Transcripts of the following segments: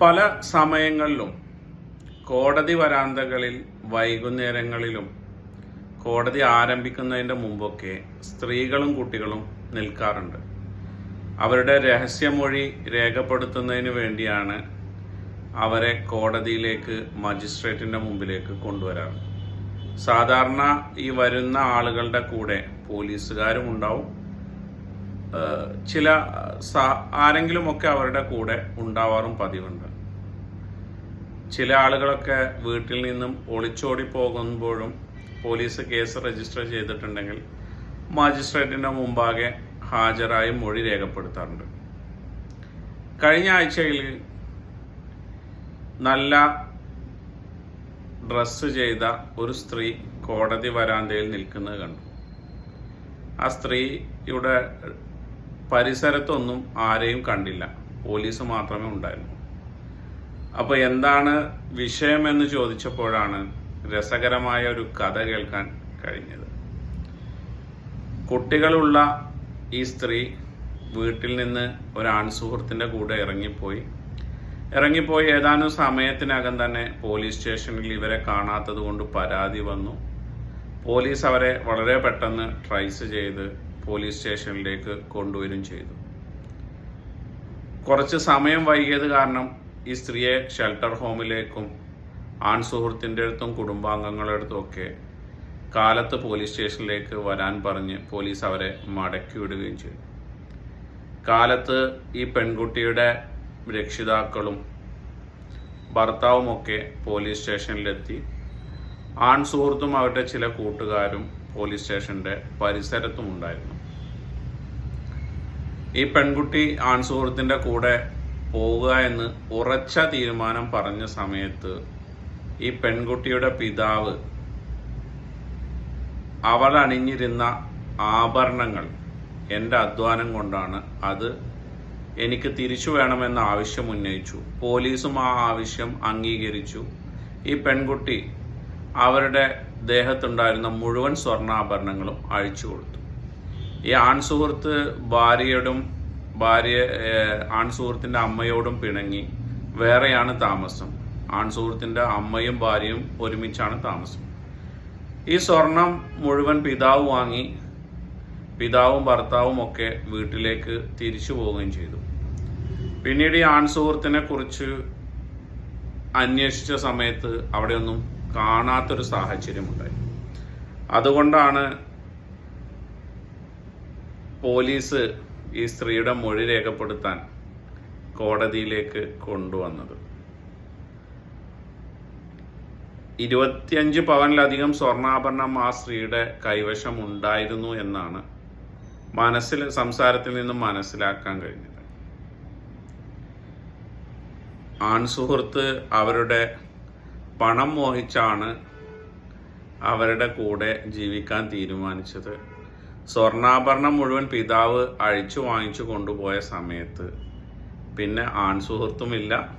പല സമയങ്ങളിലും കോടതി വരാന്തകളിൽ വൈകുന്നേരങ്ങളിലും കോടതി ആരംഭിക്കുന്നതിന്റെ മുമ്പൊക്കെ സ്ത്രീകളും കുട്ടികളും നിൽക്കാറുണ്ട്. അവരുടെ രഹസ്യമൊഴി രേഖപ്പെടുത്തുന്നതിന് വേണ്ടിയാണ് അവരെ കോടതിയിലേക്ക് മജിസ്ട്രേറ്റിന്റെ മുമ്പിലേക്ക് കൊണ്ടുവരാറ്. സാധാരണ ഈ വരുന്ന ആളുകളുടെ കൂടെ പോലീസുകാരും ഉണ്ടാവും. ചില ആരെങ്കിലുമൊക്കെ അവരുടെ കൂടെ ഉണ്ടാവാറും പതിവുണ്ട്. ചില ആളുകളൊക്കെ വീട്ടിൽ നിന്നും ഒളിച്ചോടി പോകുമ്പോഴും പോലീസ് കേസ് രജിസ്റ്റർ ചെയ്തിട്ടുണ്ടെങ്കിൽ മജിസ്ട്രേറ്റിന്റെ മുമ്പാകെ ഹാജരായി മൊഴി രേഖപ്പെടുത്താറുണ്ട്. കഴിഞ്ഞ ആഴ്ചയിൽ നല്ല ഡ്രസ്സ് ചെയ്ത ഒരു സ്ത്രീ കോടതി വരാന്തയിൽ നിൽക്കുന്നത് കണ്ടു. ആ സ്ത്രീയുടെ പരിസരത്തൊന്നും ആരെയും കണ്ടില്ല. പോലീസ് മാത്രമേ ഉണ്ടായിരുന്നു അപ്പോൾ എന്താണ് വിഷയം വിഷയമെന്ന് ചോദിച്ചപ്പോഴാണ് രസകരമായ ഒരു കഥ കേൾക്കാൻ കഴിഞ്ഞത്. കുട്ടികളുള്ള ഈ സ്ത്രീ വീട്ടിൽ നിന്ന് ഒരു ആൺസുഹൃത്തിന്റെ കൂടെ ഇറങ്ങിപ്പോയി. ഇറങ്ങിപ്പോയി ഏതാനും സമയത്തിനകം തന്നെ പോലീസ് സ്റ്റേഷനിൽ ഇവരെ കാണാത്തത് കൊണ്ട് പരാതി വന്നു. പോലീസ് അവരെ വളരെ പെട്ടെന്ന് ട്രൈസ് ചെയ്ത് പോലീസ് സ്റ്റേഷനിലേക്ക് കൊണ്ടുവരും ചെയ്തു. കുറച്ച് സമയം വൈകിയത് കാരണം ഈ സ്ത്രീയെ ഷെൽട്ടർ ഹോമിലേക്കും ആൺ സുഹൃത്തിന്റെ അടുത്തും കുടുംബാംഗങ്ങളുടെ അടുത്തും ഒക്കെ കാലത്ത് പോലീസ് സ്റ്റേഷനിലേക്ക് വരാൻ പറഞ്ഞ് പോലീസ് അവരെ മടക്കി വിടുകയും ചെയ്തു. കാലത്ത് ഈ പെൺകുട്ടിയുടെ രക്ഷിതാക്കളും ഭർത്താവുമൊക്കെ പോലീസ് സ്റ്റേഷനിലെത്തി ആൺ സുഹൃത്തും അവരുടെ ചില കൂട്ടുകാരും പോലീസ് സ്റ്റേഷന്റെ പരിസരത്തും ഉണ്ടായിരുന്നു. ഈ പെൺകുട്ടി ആൺ സുഹൃത്തിന്റെ കൂടെ പോവുക എന്ന് ഉറച്ച തീരുമാനം പറഞ്ഞ സമയത്ത് ഈ പെൺകുട്ടിയുടെ പിതാവ് അവൾ അണിഞ്ഞിരുന്ന ആഭരണങ്ങൾ എന്റെ അധ്വാനം കൊണ്ടാണ് അത് എനിക്ക് തിരിച്ചു വേണമെന്ന ആവശ്യം ഉന്നയിച്ചു. പോലീസും ആ ആവശ്യം അംഗീകരിച്ചു. ഈ പെൺകുട്ടി അവരുടെ ദേഹത്തുണ്ടായിരുന്ന മുഴുവൻ സ്വർണാഭരണങ്ങളും അഴിച്ചു കൊടുത്തു. ഈ ആൺസുഹൃത്ത് ഭാര്യയോടും ഭാര്യ ആൺസുഹൃത്തിന്റെ അമ്മയോടും പിണങ്ങി. വേറെയാണ് താമസം. ആൺസുഹൃത്തിന്റെ അമ്മയും ഭാര്യയും ഒരുമിച്ചാണ് താമസം. ഈ സ്വർണം മുഴുവൻ പിതാവ് വാങ്ങി. പിതാവും ഭർത്താവും ഒക്കെ വീട്ടിലേക്ക് തിരിച്ചു പോവുകയും ചെയ്തു. പിന്നീട് ഈ ആൺസുഹൃത്തിനെ കുറിച്ച് അന്വേഷിച്ച സമയത്ത് അവിടെയൊന്നും കാണാത്തൊരു സാഹചര്യമുണ്ടായി അതുകൊണ്ടാണ് പോലീസ് ഈ സ്ത്രീയുടെ മൊഴി രേഖപ്പെടുത്താൻ കോടതിയിലേക്ക് കൊണ്ടുവന്നത്. ഇരുപത്തിയഞ്ച് പവനിലധികം സ്വർണാഭരണം ആ സ്ത്രീയുടെ കൈവശം ഉണ്ടായിരുന്നു എന്നാണ് മനസ്സിൽ സംസാരത്തിൽ നിന്നും മനസ്സിലാക്കാൻ കഴിഞ്ഞത്. ആൺസുഹൃത്ത് അവരുടെ പണം മോഹിച്ചാണ് അവരുടെ കൂടെ ജീവിക്കാൻ തീരുമാനിച്ചത്. സ്വർണാഭരണം മുഴുവൻ പിതാവ് അഴിച്ചു വാങ്ങിച്ചു കൊണ്ടുപോയ സമയത്ത് പിന്നെ ആൺസുഹൃത്തുമില്ല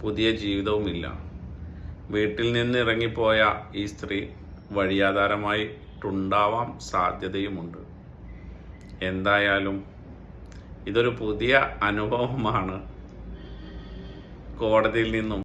പുതിയ ജീവിതവുമില്ല. വീട്ടിൽ നിന്ന് ഇറങ്ങിപ്പോയ ഈ സ്ത്രീ വഴിയാധാരമായിട്ടുണ്ടാവാം സാധ്യതയുമുണ്ട്. എന്തായാലും ഇതൊരു പുതിയ അനുഭവമാണ് കോടതിയിൽ നിന്നും.